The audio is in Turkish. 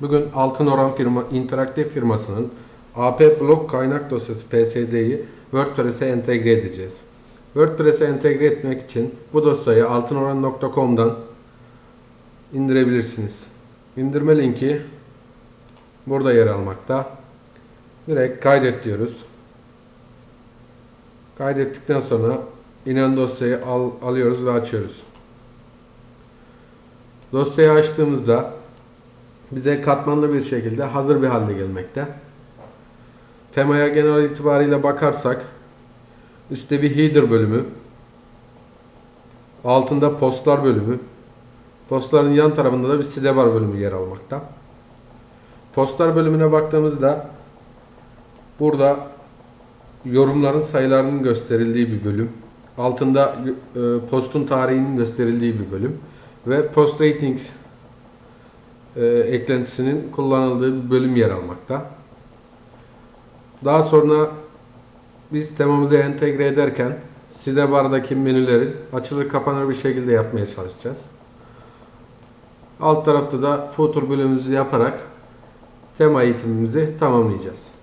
Bugün Altın Oran firma, interaktif firmasının AP blok kaynak dosyası PSD'yi WordPress'e entegre edeceğiz. WordPress'e entegre etmek için bu dosyayı altınoran.com'dan indirebilirsiniz. İndirme linki burada yer almakta. Direkt kaydet diyoruz. Kaydettikten sonra inen dosyayı al, alıyoruz ve açıyoruz. Dosyayı açtığımızda bize katmanlı bir şekilde hazır bir halde gelmekte. Temaya genel itibariyle bakarsak üstte bir header bölümü, altında postlar bölümü, postların yan tarafında da bir sidebar bölümü yer almakta. Postlar bölümüne baktığımızda burada yorumların sayılarının gösterildiği bir bölüm. Altında e, postun tarihinin gösterildiği bir bölüm ve post ratings e, eklentisinin kullanıldığı bir bölüm yer almakta. Daha sonra biz temamızı entegre ederken sidebardaki menüleri açılır kapanır bir şekilde yapmaya çalışacağız. Alt tarafta da footer bölümümüzü yaparak tema eğitimimizi tamamlayacağız.